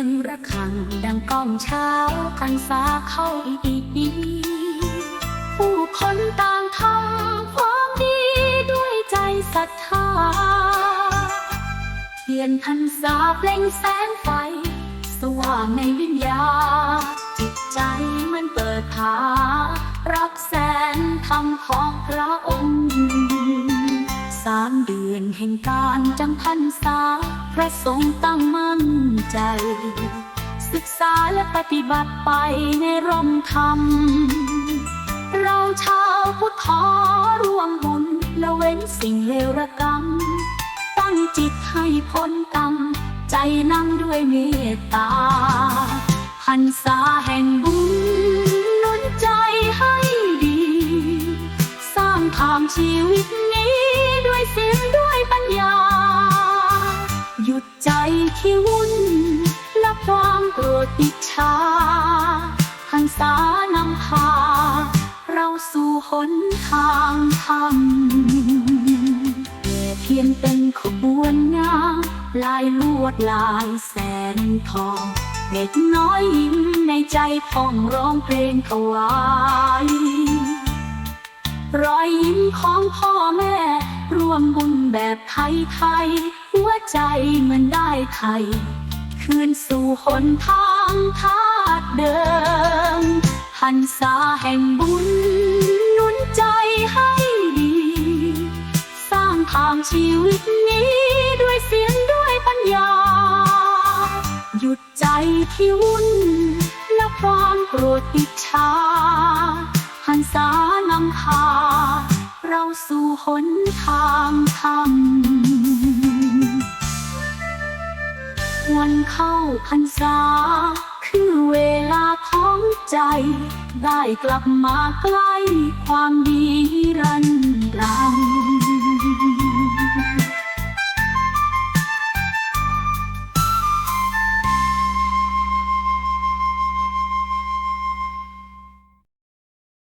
ยงระฆังดังก้องเช้าพรรษาเข้าอีกผู้คนต่างทำความดีด้วยใจศรัทธาเทียนพรรษาเปล่งแสงไฟ สว่างในวิญญาจิตใจมันเปิดผารับแสงธรรมของพระองค์ สามเดือนแห่งการจำพรรษา พระสงฆ์ตั้งมั่นใจ ศึกษาและปฏิบัติไปในร่มธรรม เราชาวพุทธขอร่วมบุญละเว้นสิ่งเลวระกรรม ตั้งจิตให้พ้นกรรม ใจนำด้วยเมตตาหันษาแห่งบุญ ใจที่วุ่น และความโกรธอิจฉาหันษานำพา เราสู่หนทางธรรมเทียนเป็นขบวนงามลายลวดลายแสนทองเด็กน้อยยิ้มในใจพ่องร้องเพลงถวายรอยยิ้มของพ่อแม่ร่วมบุญแบบไทยไทย ใจเหมันได้ไทย คืนสู่หนทางทาดเดิมหันษาแห่งบุญนุนใจให้ดี สร้างทางชีวิตนี้ด้วยเสียงด้วยปัญญา หยุดใจที่วุ่นและความโกรธอิจฉาหันษานำพา เราสู่หนทางธรรม วันเข้าพรรษา คือเวลาท้องใจ ได้กลับมาใกล้ความดีรันดรัง